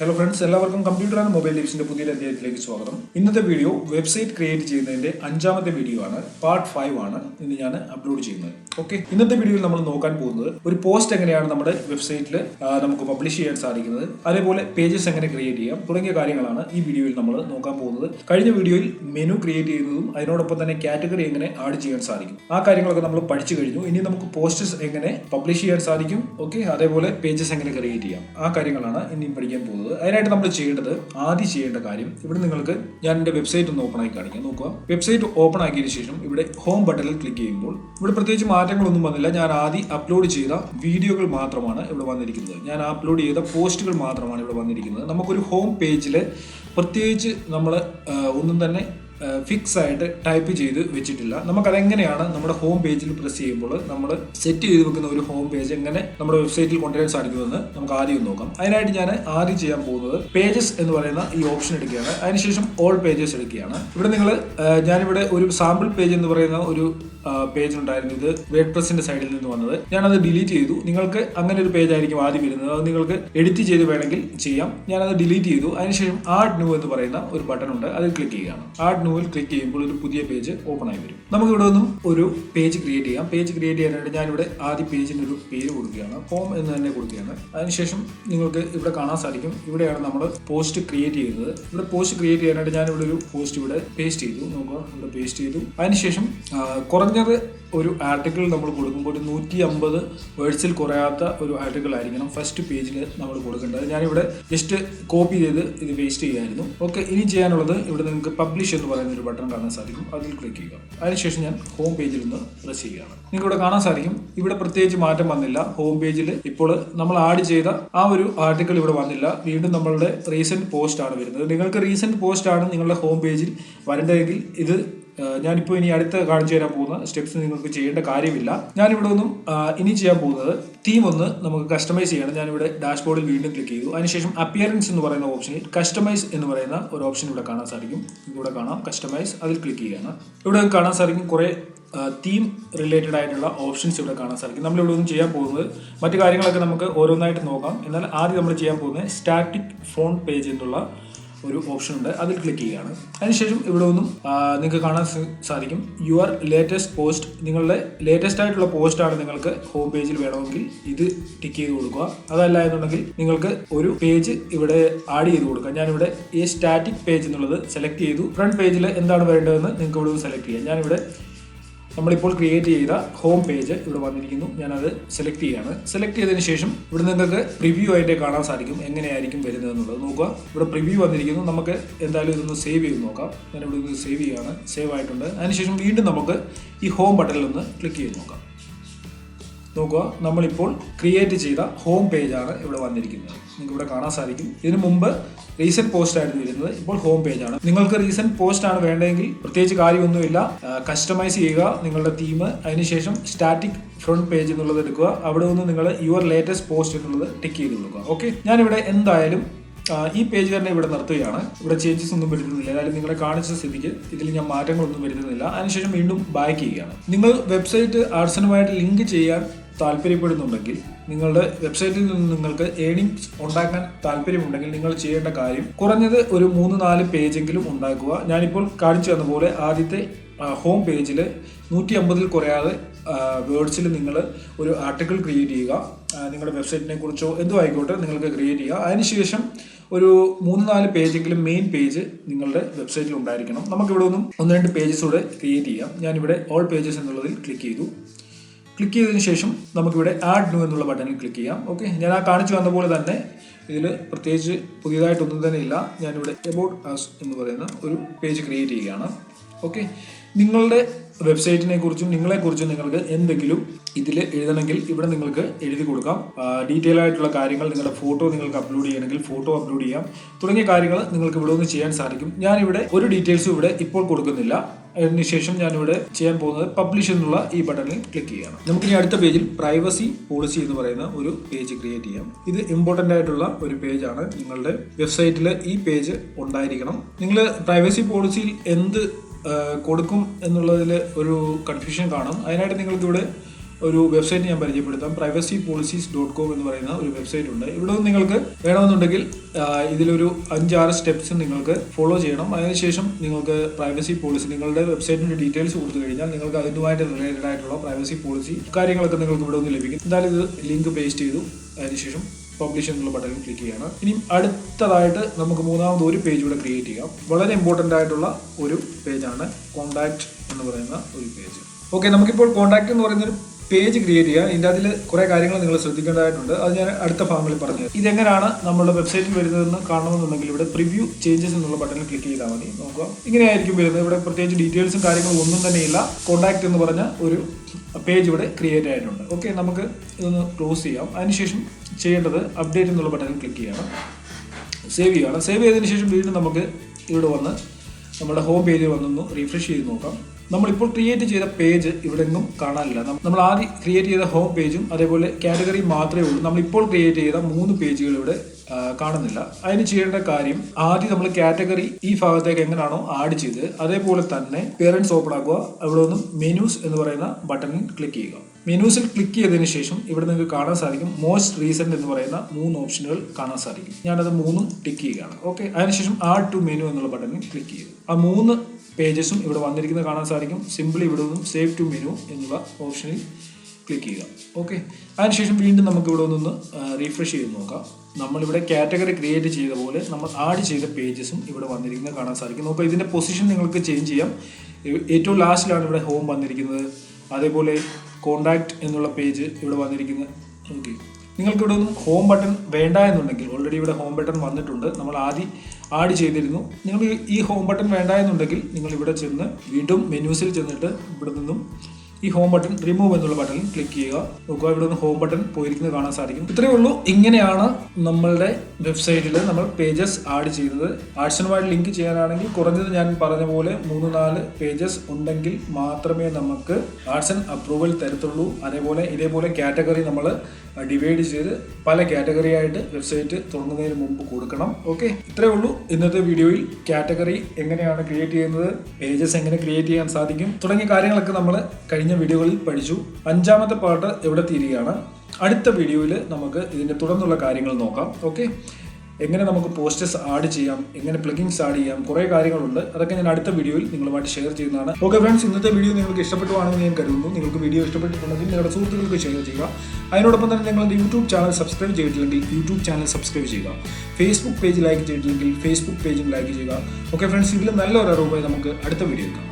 Hello friends എല്ലാവർക്കും computer and mobile ടിപ്സിന്റെ പുതിയൊരു അധ്യായത്തിലേക്ക് സ്വാഗതം. ഇന്നത്തെ വീഡിയോ വെബ്സൈറ്റ് ക്രിയേറ്റ് ചെയ്യുന്നതിന്റെ അഞ്ചാമത്തെ വീഡിയോ ആണ്. പാർട്ട് ഫൈവ് ആണ് ഇന്ന് ഞാൻ അപ്ലോഡ് ചെയ്യുന്നത്. ഓക്കെ ഇന്നത്തെ വീഡിയോയിൽ നമ്മൾ നോക്കാൻ പോകുന്നത് ഒരു പോസ്റ്റ് എങ്ങനെയാണ് നമ്മുടെ വെബ്സൈറ്റിൽ നമുക്ക് പബ്ലിഷ് ചെയ്യാൻ സാധിക്കുന്നത്. അതേപോലെ പേജസ് എങ്ങനെ ക്രിയേറ്റ് ചെയ്യാം തുടങ്ങിയ കാര്യങ്ങളാണ് ഈ വീഡിയോയിൽ നമ്മൾ നോക്കാൻ പോകുന്നത്. കഴിഞ്ഞ വീഡിയോയിൽ മെനു ക്രിയേറ്റ് ചെയ്യുന്നതും അതിനോടൊപ്പം തന്നെ കാറ്റഗറി എങ്ങനെ ആഡ് ചെയ്യാൻ സാധിക്കും. ആ കാര്യങ്ങളൊക്കെ നമ്മൾ പഠിച്ചു കഴിഞ്ഞു. ഇനി നമുക്ക് പോസ്റ്റസ് എങ്ങനെ പബ്ലിഷ് ചെയ്യാൻ സാധിക്കും? ഓക്കെ അതേപോലെ പേജസ് എങ്ങനെ ക്രിയേറ്റ് ചെയ്യാം? ആ കാര്യങ്ങളാണ് ഇനി പഠിക്കാൻ പോകുന്നത്. അതിനായിട്ട് നമ്മൾ ചെയ്യേണ്ടത് ആദ്യം ചെയ്യേണ്ട കാര്യം ഇവിടെ നിങ്ങൾക്ക് ഞാൻ എന്റെ വെബ്സൈറ്റ് ഒന്ന് ഓപ്പൺ ആക്കി കാണിക്കാം. നോക്കുക. വെബ്സൈറ്റ് ഓപ്പൺ ആക്കിയതിനു ശേഷം ഇവിടെ ഹോം ബട്ടണിൽ ക്ലിക്ക് ചെയ്യുമ്പോൾ ഇവിടെ പ്രത്യേകിച്ച് മാറ്റങ്ങളൊന്നും വന്നില്ല. ഞാൻ ആദ്യം അപ്ലോഡ് ചെയ്ത വീഡിയോകൾ മാത്രമാണ് ഇവിടെ വന്നിരിക്കുന്നത്. ഞാൻ അപ്ലോഡ് ചെയ്ത പോസ്റ്റുകൾ മാത്രമാണ് ഇവിടെ വന്നിരിക്കുന്നത്. നമുക്കൊരു ഹോം പേജിൽ പ്രത്യേകിച്ച് നമ്മൾ ഒന്നും തന്നെ ഫിക്സ് ആയിട്ട് ടൈപ്പ് ചെയ്ത് വെച്ചിട്ടില്ല. നമുക്കതെങ്ങനെയാണ് നമ്മുടെ ഹോം പേജിൽ പ്രസ് ചെയ്യുമ്പോൾ നമ്മൾ സെറ്റ് ചെയ്ത് വെക്കുന്ന ഒരു ഹോം പേജ് എങ്ങനെ നമ്മുടെ വെബ്സൈറ്റിൽ കൊണ്ടുവരാൻ സാധിക്കുമെന്ന് നമുക്ക് ആദ്യം നോക്കാം. അതിനായിട്ട് ഞാൻ ആദ്യം ചെയ്യാൻ പോകുന്നത് പേജസ് എന്ന് പറയുന്ന ഈ ഓപ്ഷൻ എടുക്കുകയാണ്. അതിനുശേഷം ഓൾ പേജസ് എടുക്കുകയാണ്. ഇവിടെ നിങ്ങൾ ഞാനിവിടെ ഒരു സാമ്പിൾ പേജ് എന്ന് പറയുന്ന ഒരു പേജ് ഉണ്ടായിരുന്നു. ഇത് വേഡ് പ്രസിന്റെ സൈഡിൽ നിന്ന് വന്നത്. ഞാനത് ഡിലീറ്റ് ചെയ്തു. നിങ്ങൾക്ക് അങ്ങനെ ഒരു പേജ് ആയിരിക്കും ആദ്യം വരുന്നത്. അത് നിങ്ങൾക്ക് എഡിറ്റ് ചെയ്ത് വേണമെങ്കിൽ ചെയ്യാം. ഞാനത് ഡിലീറ്റ് ചെയ്തു. അതിനുശേഷം ആഡ് ന്യൂ എന്ന് പറയുന്ന ഒരു ബട്ടൺ ഉണ്ട്. അതിൽ ക്ലിക്ക് ചെയ്യുകയാണ്. ആഡ് ന്യൂവിൽ ക്ലിക്ക് ചെയ്യുമ്പോൾ ഒരു പുതിയ പേജ് ഓപ്പൺ ആയി വരും. നമുക്ക് ഇവിടെ നിന്നും ഒരു പേജ് ക്രിയേറ്റ് ചെയ്യാം. പേജ് ക്രിയേറ്റ് ചെയ്യാനായിട്ട് ഞാനിവിടെ ആദ്യ പേജിന് ഒരു പേര് കൊടുക്കുകയാണ്. ഹോം എന്ന് തന്നെ കൊടുക്കുകയാണ്. അതിനുശേഷം നിങ്ങൾക്ക് ഇവിടെ കാണാൻ സാധിക്കും. ഇവിടെയാണ് നമ്മൾ പോസ്റ്റ് ക്രിയേറ്റ് ചെയ്യുന്നത്. ഇവിടെ പോസ്റ്റ് ക്രിയേറ്റ് ചെയ്യാനായിട്ട് ഞാനിവിടെ ഒരു പോസ്റ്റ് ഇവിടെ പേസ്റ്റ് ചെയ്തു. നോക്കുക. ഇവിടെ പേസ്റ്റ് ചെയ്തു. അതിനുശേഷം ആ, കുറഞ്ഞത് ഒരു ആർട്ടിക്കിൾ നമ്മൾ കൊടുക്കുമ്പോൾ ഒരു നൂറ്റി അമ്പത് വേർഡ്സിൽ കുറയാത്ത ഒരു ആർട്ടിക്കിൾ ആയിരിക്കണം ഫസ്റ്റ് പേജിൽ നമ്മൾ കൊടുക്കേണ്ടത്. ഞാനിവിടെ ജസ്റ്റ് കോപ്പി ചെയ്ത് ഇത് വേസ്റ്റ് ചെയ്യായിരുന്നു ഓക്കെ ഇനി ചെയ്യാനുള്ളത് ഇവിടെ നിങ്ങൾക്ക് പബ്ലിഷ് എന്ന് പറയുന്ന ഒരു ബട്ടൺ കാണാൻ സാധിക്കും. അതിൽ ക്ലിക്ക് ചെയ്യുക. അതിനുശേഷം ഞാൻ ഹോം പേജിൽ നിന്ന് പ്രസ് ചെയ്യുകയാണ്. നിങ്ങൾക്ക് ഇവിടെ കാണാൻ സാധിക്കും. ഇവിടെ പ്രത്യേകിച്ച് മാറ്റം വന്നില്ല. ഹോം പേജിൽ ഇപ്പോൾ നമ്മൾ ആഡ് ചെയ്ത ആ ഒരു ആർട്ടിക്കിൾ ഇവിടെ വന്നില്ല. വീണ്ടും നമ്മളുടെ റീസെന്റ് പോസ്റ്റ് ആണ് വരുന്നത്. നിങ്ങൾക്ക് റീസെന്റ് പോസ്റ്റ് ആണ് നിങ്ങളുടെ ഹോം പേജിൽ വരേണ്ടതെങ്കിൽ ഇത് ഞാനിപ്പോൾ ഇനി അടുത്ത കാണിച്ചു തരാൻ പോകുന്ന സ്റ്റെപ്സ് നിങ്ങൾക്ക് ചെയ്യേണ്ട കാര്യമില്ല. ഞാനിവിടെ ഒന്നും ഇനി ചെയ്യാൻ പോകുന്നത് തീം ഒന്ന് നമുക്ക് കസ്റ്റമൈസ് ചെയ്യണം. ഞാനിവിടെ ഡാഷ്ബോർഡിൽ വീണ്ടും ക്ലിക്ക് ചെയ്തു. അതിനുശേഷം അപ്പിയറൻസ് എന്ന് പറയുന്ന ഓപ്ഷനിൽ കസ്റ്റമൈസ് എന്ന് പറയുന്ന ഒരു ഓപ്ഷൻ ഇവിടെ കാണാൻ സാധിക്കും. ഇവിടെ കാണാം. കസ്റ്റമൈസ് അതിൽ ക്ലിക്ക് ചെയ്യാണ് ഇവിടെ കാണാൻ സാധിക്കും കുറേ തീം റിലേറ്റഡ് ആയിട്ടുള്ള ഓപ്ഷൻസ് ഇവിടെ കാണാൻ സാധിക്കും. നമ്മൾ ഇവിടെ ഒന്നും ചെയ്യാൻ പോകുന്നത് മറ്റു കാര്യങ്ങളൊക്കെ നമുക്ക് ഓരോന്നായിട്ട് നോക്കാം. എന്നാൽ ആദ്യം നമ്മൾ ചെയ്യാൻ പോകുന്നത് സ്റ്റാറ്റിക് ഫോൺ പേജ് എന്നുള്ള ഒരു ഓപ്ഷൻ ഉണ്ട്. അതിൽ ക്ലിക്ക് ചെയ്യുകയാണ്. അതിനുശേഷം ഇവിടെ ഒന്നും നിങ്ങൾക്ക് കാണാൻ സാധിക്കും. യുവർ ലേറ്റസ്റ്റ് പോസ്റ്റ് നിങ്ങളുടെ ലേറ്റസ്റ്റ് ആയിട്ടുള്ള പോസ്റ്റ് ആണ് നിങ്ങൾക്ക് ഹോം പേജിൽ വേണമെങ്കിൽ ഇത് ടിക്ക് ചെയ്ത് കൊടുക്കുക. അതല്ല എന്നുണ്ടെങ്കിൽ നിങ്ങൾക്ക് ഒരു പേജ് ഇവിടെ ആഡ് ചെയ്ത് കൊടുക്കുക ഞാനിവിടെ ഈ സ്റ്റാറ്റിക് പേജ് എന്നുള്ളത് സെലക്ട് ചെയ്തു. ഫ്രണ്ട് പേജിൽ എന്താണ് വേണ്ടതെന്ന് നിങ്ങൾക്ക് ഇവിടെ സെലക്ട് ചെയ്യാം. ഞാനിവിടെ നമ്മളിപ്പോൾ ക്രിയേറ്റ് ചെയ്ത ഹോം പേജ് ഇവിടെ വന്നിരിക്കുന്നു. ഞാനത് സെലക്ട് ചെയ്യാണ്. സെലക്ട് ചെയ്തതിന് ശേഷം ഇവിടെ നിങ്ങൾക്ക് പ്രിവ്യൂ ആയിട്ട് കാണാൻ സാധിക്കും എങ്ങനെയായിരിക്കും വരുന്നതെന്നുള്ളത് നോക്കുക. ഇവിടെ പ്രിവ്യൂ വന്നിരിക്കുന്നു. നമുക്ക് എന്തായാലും ഇതൊന്ന് സേവ് ചെയ്ത് നോക്കാം. ഞാൻ ഇവിടെ സേവ് ചെയ്യാണ്. സേവ് ആയിട്ടുണ്ട്. അതിനുശേഷം വീണ്ടും നമുക്ക് ഈ ഹോം ബട്ടണിൽ ഒന്ന് ക്ലിക്ക് ചെയ്ത് നോക്കാം. നോക്കുക. നമ്മളിപ്പോൾ ക്രിയേറ്റ് ചെയ്ത ഹോം പേജാണ് ഇവിടെ വന്നിരിക്കുന്നത്. നിങ്ങൾക്ക് ഇവിടെ കാണാൻ സാധിക്കും. ഇതിനു മുമ്പ് റീസെന്റ് പോസ്റ്റ് ആയിരുന്നു ഇരുന്നത് ഇപ്പോൾ ഹോം പേജാണ് നിങ്ങൾക്ക് റീസെന്റ് പോസ്റ്റ് ആണ് വേണ്ടതെങ്കിൽ പ്രത്യേകിച്ച് കാര്യമൊന്നുമില്ല. കസ്റ്റമൈസ് ചെയ്യുക. നിങ്ങളുടെ തീം അതിനുശേഷം സ്റ്റാറ്റിക് ഫ്രണ്ട് പേജ് എന്നുള്ളത് എടുക്കുക. അവിടെ നിന്ന് നിങ്ങൾ യുവർ ലേറ്റസ്റ്റ് പോസ്റ്റ് എന്നുള്ളത് ടിക്ക് ചെയ്ത് കൊടുക്കുക. ഓക്കെ ഞാനിവിടെ എന്തായാലും ഈ പേജ് തന്നെ ഇവിടെ നിർത്തുകയാണ്. ഇവിടെ ചേഞ്ചസ് ഒന്നും വരുന്നില്ല. അതായത് നിങ്ങളെ കാണിച്ച സ്ഥിതിക്ക് ഇതിൽ ഞാൻ മാറ്റങ്ങളൊന്നും വരുത്തുന്നില്ല അതിനുശേഷം വീണ്ടും ബാക്ക് ചെയ്യുകയാണ്. നിങ്ങൾ വെബ്സൈറ്റ് ആർട്സനുമായിട്ട് ലിങ്ക് ചെയ്യാൻ താല്പര്യപ്പെടുന്നുണ്ടെങ്കിൽ നിങ്ങളുടെ വെബ്സൈറ്റിൽ നിന്ന് നിങ്ങൾക്ക് ഏണിങ്സ് ഉണ്ടാക്കാൻ താല്പര്യമുണ്ടെങ്കിൽ നിങ്ങൾ ചെയ്യേണ്ട കാര്യം കുറഞ്ഞത് ഒരു മൂന്ന് നാല് പേജെങ്കിലും ഉണ്ടാക്കുക. ഞാനിപ്പോൾ കാണിച്ചു തന്ന ആദ്യത്തെ ഹോം പേജിൽ നൂറ്റി അമ്പതിൽ കുറയാതെ വേർഡ്സിൽ നിങ്ങൾ ഒരു ആർട്ടിക്കിൾ ക്രിയേറ്റ് ചെയ്യുക. നിങ്ങളുടെ വെബ്സൈറ്റിനെ കുറിച്ചോ എന്തോ ആയിക്കോട്ടെ നിങ്ങൾക്ക് ക്രിയേറ്റ് ചെയ്യുക അതിനുശേഷം ഒരു മൂന്ന് നാല് പേജെങ്കിലും മെയിൻ പേജ് നിങ്ങളുടെ വെബ്സൈറ്റിൽ ഉണ്ടായിരിക്കണം. നമുക്കിവിടെ ഒന്നും ഒന്ന് രണ്ട് പേജസ് കൂടെ ക്രിയേറ്റ് ചെയ്യാം. ഞാനിവിടെ ഓൾ പേജസ് എന്നുള്ളതിൽ ക്ലിക്ക് ചെയ്തു. ക്ലിക്ക് ചെയ്തതിന് ശേഷം നമുക്കിവിടെ ആഡ് ന്യൂ എന്നുള്ള ബട്ടണിൽ ക്ലിക്ക് ചെയ്യാം. ഓക്കെ ഞാൻ ആ കാണിച്ചു വന്ന പോലെ തന്നെ ഇതിൽ പ്രത്യേകിച്ച് പുതിയതായിട്ടൊന്നും തന്നെ ഇല്ല. ഞാനിവിടെ എബൌട്ട് ആസ് എന്ന് പറയുന്ന ഒരു പേജ് ക്രിയേറ്റ് ചെയ്യുകയാണ്. ഓക്കെ നിങ്ങളുടെ വെബ്സൈറ്റിനെ കുറിച്ചും നിങ്ങളെ കുറിച്ചും നിങ്ങൾക്ക് എന്തെങ്കിലും ഇതിൽ എഴുതണമെങ്കിൽ ഇവിടെ നിങ്ങൾക്ക് എഴുതി കൊടുക്കാം. ഡീറ്റെയിൽ ആയിട്ടുള്ള കാര്യങ്ങൾ നിങ്ങളുടെ ഫോട്ടോ നിങ്ങൾക്ക് അപ്ലോഡ് ചെയ്യണമെങ്കിൽ ഫോട്ടോ അപ്ലോഡ് ചെയ്യാം. തുടങ്ങിയ കാര്യങ്ങൾ നിങ്ങൾക്ക് ഇവിടെ ഒന്ന് ചെയ്യാൻ സാധിക്കും. ഞാനിവിടെ ഒരു ഡീറ്റെയിൽസും ഇവിടെ ഇപ്പോൾ കൊടുക്കുന്നില്ല. അതിനുശേഷം ഞാനിവിടെ ചെയ്യാൻ പോകുന്നത് പബ്ലിഷ് എന്നുള്ള ഈ ബട്ടണിൽ ക്ലിക്ക് ചെയ്യണം. നമുക്ക് ഇനി അടുത്ത പേജിൽ പ്രൈവസി പോളിസി എന്ന് പറയുന്ന ഒരു പേജ് ക്രിയേറ്റ് ചെയ്യാം. ഇത് ഇമ്പോർട്ടന്റ് ആയിട്ടുള്ള ഒരു പേജാണ് നിങ്ങളുടെ വെബ്സൈറ്റിൽ ഈ പേജ് ഉണ്ടായിരിക്കണം. നിങ്ങൾ പ്രൈവസി പോളിസിയിൽ എന്ത് കൊടുക്കും എന്നുള്ളതിൽ ഒരു കൺഫ്യൂഷൻ കാണും. അതിനായിട്ട് നിങ്ങൾക്കിവിടെ ഒരു വെബ്സൈറ്റ് ഞാൻ പരിചയപ്പെടുത്താം. പ്രൈവസി പോളിസീസ് ഡോട്ട് കോം എന്ന് പറയുന്ന ഒരു വെബ്സൈറ്റ് ഉണ്ട്. ഇവിടെ നിങ്ങൾക്ക് വേണമെന്നുണ്ടെങ്കിൽ ഇതിലൊരു അഞ്ചാറ് സ്റ്റെപ്സ് നിങ്ങൾക്ക് ഫോളോ ചെയ്യണം. അതിനുശേഷം നിങ്ങൾക്ക് പ്രൈവസി പോളിസി നിങ്ങളുടെ വെബ്സൈറ്റിന്റെ ഡീറ്റെയിൽസ് കൊടുത്തു കഴിഞ്ഞാൽ നിങ്ങൾക്ക് അതുമായിട്ട് റിലേറ്റഡ് ആയിട്ടുള്ള പ്രൈവസി പോളിസി കാര്യങ്ങളൊക്കെ നിങ്ങൾക്ക് ഇവിടെ നിന്ന് ലഭിക്കും. എന്തായാലും ഇത് ലിങ്ക് പേസ്റ്റ് ചെയ്തു. അതിനുശേഷം പബ്ലിഷ് എന്നുള്ള ബട്ടണിൽ ക്ലിക്ക് ചെയ്യണം. ഇനി അടുത്തതായിട്ട് നമുക്ക് മൂന്നാമത് ഒരു പേജ് കൂടെ ക്രിയേറ്റ് ചെയ്യാം. വളരെ ഇമ്പോർട്ടന്റ് ആയിട്ടുള്ള ഒരു പേജാണ് കോണ്ടാക്ട് എന്ന് പറയുന്ന ഒരു പേജ് ഓക്കെ നമുക്കിപ്പോൾ കോണ്ടാക്ട് എന്ന് പറയുന്ന ഒരു പേജ് ക്രിയേറ്റ് ചെയ്യുക. ഇതിന്റെ അതിൽ കുറേ കാര്യങ്ങൾ നിങ്ങൾ ശ്രദ്ധിക്കേണ്ടതായിട്ടുണ്ട്. അത് ഞാൻ അടുത്ത ഭാഗങ്ങളിൽ പറഞ്ഞു. ഇതെങ്ങനെയാണ് നമ്മുടെ വെബ്സൈറ്റിൽ വരുന്നതെന്ന് കാണണമെന്നുണ്ടെങ്കിൽ ഇവിടെ പ്രിവ്യൂ ചേഞ്ചസ് എന്നുള്ള ബട്ടണിൽ ക്ലിക്ക് ചെയ്താൽ മതി. നോക്കുക. ഇങ്ങനെയായിരിക്കും വരുന്നത്. ഇവിടെ പ്രത്യേകിച്ച് ഡീറ്റെയിൽസും കാര്യങ്ങളും ഒന്നും തന്നെയില്ല കോണ്ടാക്ട് എന്ന് പറഞ്ഞ ഒരു പേജ് ഇവിടെ ക്രിയേറ്റ് ആയിട്ടുണ്ട്. ഓക്കെ നമുക്ക് ഇതൊന്ന് ക്ലോസ് ചെയ്യാം. അതിനുശേഷം ചെയ്യേണ്ടത് അപ്ഡേറ്റ് എന്നുള്ള ബട്ടണിൽ ക്ലിക്ക് ചെയ്യണം. സേവ് ചെയ്യണം സേവ് ചെയ്തതിന് ശേഷം വീണ്ടും നമുക്ക് ഇവിടെ വന്ന് നമ്മുടെ ഹോം പേജിൽ വന്നൊന്ന് റീഫ്രഷ് ചെയ്ത് നോക്കാം. നമ്മളിപ്പോൾ ക്രിയേറ്റ് ചെയ്ത പേജ് ഇവിടെ എങ്ങും കാണാനില്ല നമ്മൾ ആദ്യം ക്രിയേറ്റ് ചെയ്ത ഹോം പേജും അതേപോലെ കാറ്റഗറി മാത്രമേ ഉള്ളൂ. നമ്മളിപ്പോൾ ക്രിയേറ്റ് ചെയ്ത മൂന്ന് പേജുകൾ ഇവിടെ കാണുന്നില്ല. അതിന് ചെയ്യേണ്ട കാര്യം ആദ്യം നമ്മൾ കാറ്റഗറി ഈ ഭാഗത്തേക്ക് എങ്ങനെയാണോ ആഡ് ചെയ്ത് അതേപോലെ തന്നെ പേരൻസ് ഓപ്പൺ ആക്കുക. അവിടെ ഒന്ന് മെനൂസ് എന്ന് പറയുന്ന ബട്ടണിൽ ക്ലിക്ക് ചെയ്യുക. മെനൂസിൽ ക്ലിക്ക് ചെയ്തതിന് ശേഷം ഇവിടെ നിങ്ങൾക്ക് കാണാൻ സാധിക്കും മോസ്റ്റ് റീസെന്റ് എന്ന് പറയുന്ന മൂന്ന് ഓപ്ഷനുകൾ കാണാൻ സാധിക്കും. ഞാനത് മൂന്നും ടിക്ക് ചെയ്യുകയാണ്. ഓക്കെ അതിനുശേഷം ആഡ് ടു മെനു എന്നുള്ള ബട്ടണിൽ ക്ലിക്ക് ചെയ്തു ആ മൂന്ന് പേജസും ഇവിടെ വന്നിരിക്കുന്നത് കാണാൻ സാധിക്കും. സിമ്പിൾ ഇവിടെ നിന്നും സേവ് ടു മെനു എന്നുള്ള ഓപ്ഷനിൽ ക്ലിക്ക് ചെയ്യുക. ഓക്കെ അതിനുശേഷം വീണ്ടും നമുക്ക് ഇവിടെ നിന്ന് റീഫ്രഷ് ചെയ്ത് നോക്കാം. നമ്മളിവിടെ കാറ്റഗറി ക്രിയേറ്റ് ചെയ്ത പോലെ നമ്മൾ ആഡ് ചെയ്ത പേജസും ഇവിടെ വന്നിരിക്കുന്നത് കാണാൻ സാധിക്കും. നോക്കുക ഇതിന്റെ പൊസിഷൻ നിങ്ങൾക്ക് ചേഞ്ച് ചെയ്യാം. ഏറ്റവും ലാസ്റ്റിലാണ് ഇവിടെ ഹോം വന്നിരിക്കുന്നത്. അതേപോലെ കോണ്ടാക്ട് എന്നുള്ള പേജ് ഇവിടെ വന്നിരിക്കുന്നത്. ഓക്കെ നിങ്ങൾക്ക് ഇവിടെ ഒന്നും ഹോം ബട്ടൺ വേണ്ട എന്നുണ്ടെങ്കിൽ ഓൾറെഡി ഇവിടെ ഹോം ബട്ടൺ വന്നിട്ടുണ്ട്. നമ്മൾ ആദ്യം ആഡ് ചെയ്തിരുന്നു. നിങ്ങൾ ഈ ഹോം ബട്ടൺ വേണ്ട എന്നുണ്ടെങ്കിൽ നിങ്ങൾ ഇവിടെ ചെന്ന് വീണ്ടും മെനുസിൽ ചെന്നിട്ട് ഇവിടെ നിന്നും ഈ ഹോം ബട്ടൺ റിമൂവ് എന്നുള്ള ബട്ടണിൽ ക്ലിക്ക് ചെയ്യുക. നോക്കുക ഇവിടെ നിന്ന് ഹോം ബട്ടൺ പോയിരിക്കുന്നത് കാണാൻ സാധിക്കും. ഇത്രയേ ഉള്ളൂ. ഇങ്ങനെയാണ് നമ്മളുടെ വെബ്സൈറ്റിൽ നമ്മൾ പേജസ് ആഡ് ചെയ്യുന്നത്. ആർട്സിനുമായിട്ട് ലിങ്ക് ചെയ്യാനാണെങ്കിൽ കുറഞ്ഞത് ഞാൻ പറഞ്ഞ പോലെ മൂന്ന് നാല് പേജസ് ഉണ്ടെങ്കിൽ മാത്രമേ നമുക്ക് ആർട്സ് ആൻഡ് അപ്രൂവൽ തരത്തുള്ളൂ. അതേപോലെ ഇതേപോലെ കാറ്റഗറി നമ്മൾ ഡിവൈഡ് ചെയ്ത് പല കാറ്റഗറി ആയിട്ട് വെബ്സൈറ്റ് തുടങ്ങുന്നതിന് മുമ്പ് കൊടുക്കണം. ഓക്കെ ഇത്രയേ ഉള്ളൂ. ഇന്നത്തെ വീഡിയോയിൽ കാറ്റഗറി എങ്ങനെയാണ് ക്രിയേറ്റ് ചെയ്യുന്നത് പേജസ് എങ്ങനെ ക്രിയേറ്റ് ചെയ്യാൻ സാധിക്കും തുടങ്ങിയ കാര്യങ്ങളൊക്കെ നമ്മൾ കഴിഞ്ഞ വീഡിയോകളിൽ പഠിച്ചു. അഞ്ചാമത്തെ പാർട്ട് എവിടെ തീരുകയാണ്? അടുത്ത വീഡിയോയിൽ നമുക്ക് ഇതിന്റെ തുടർന്നുള്ള കാര്യങ്ങൾ നോക്കാം. ഓക്കെ? എങ്ങനെ നമുക്ക് പോസ്റ്റേഴ്സ് ആഡ് ചെയ്യാം? എങ്ങനെ പ്ലഗിൻസ് ആഡ് ചെയ്യാം? കുറേ കാര്യങ്ങളുണ്ട്. അതൊക്കെ ഞാൻ അടുത്ത വീഡിയോയിൽ നിങ്ങളുമായിട്ട് ഷെയർ ചെയ്യുന്നതാണ്. ഓക്കെ ഫ്രണ്ട്സ് ഇന്നത്തെ വീഡിയോ നിങ്ങൾക്ക് ഇഷ്ടപ്പെട്ടുവാണെന്ന് ഞാൻ കരുതുന്നു. നിങ്ങൾക്ക് വീഡിയോ ഇഷ്ടപ്പെട്ടിട്ടുണ്ടെങ്കിൽ നിങ്ങളുടെ സുഹൃത്തുക്കൾക്ക് ഷെയർ ചെയ്യുക. അതിനോടൊപ്പം തന്നെ നിങ്ങളുടെ യൂട്യൂബ് ചാനൽ സബ്സ്ക്രൈബ് ചെയ്തിട്ടില്ലെങ്കിൽ യൂട്യൂബ് ചാനൽ സബ്സ്ക്രൈബ് ചെയ്യുക. ഫേസ്ബുക്ക് പേജ് ലൈക്ക് ചെയ്തിട്ടില്ലെങ്കിൽ ഫേസ്ബുക്ക് പേജും ലൈക്ക് ചെയ്യുക. ഓക്കെ ഫ്രണ്ട്സ് ഇതിൽ നല്ലൊരു അറിവുമായി നമുക്ക് അടുത്ത വീഡിയോ കാണാം.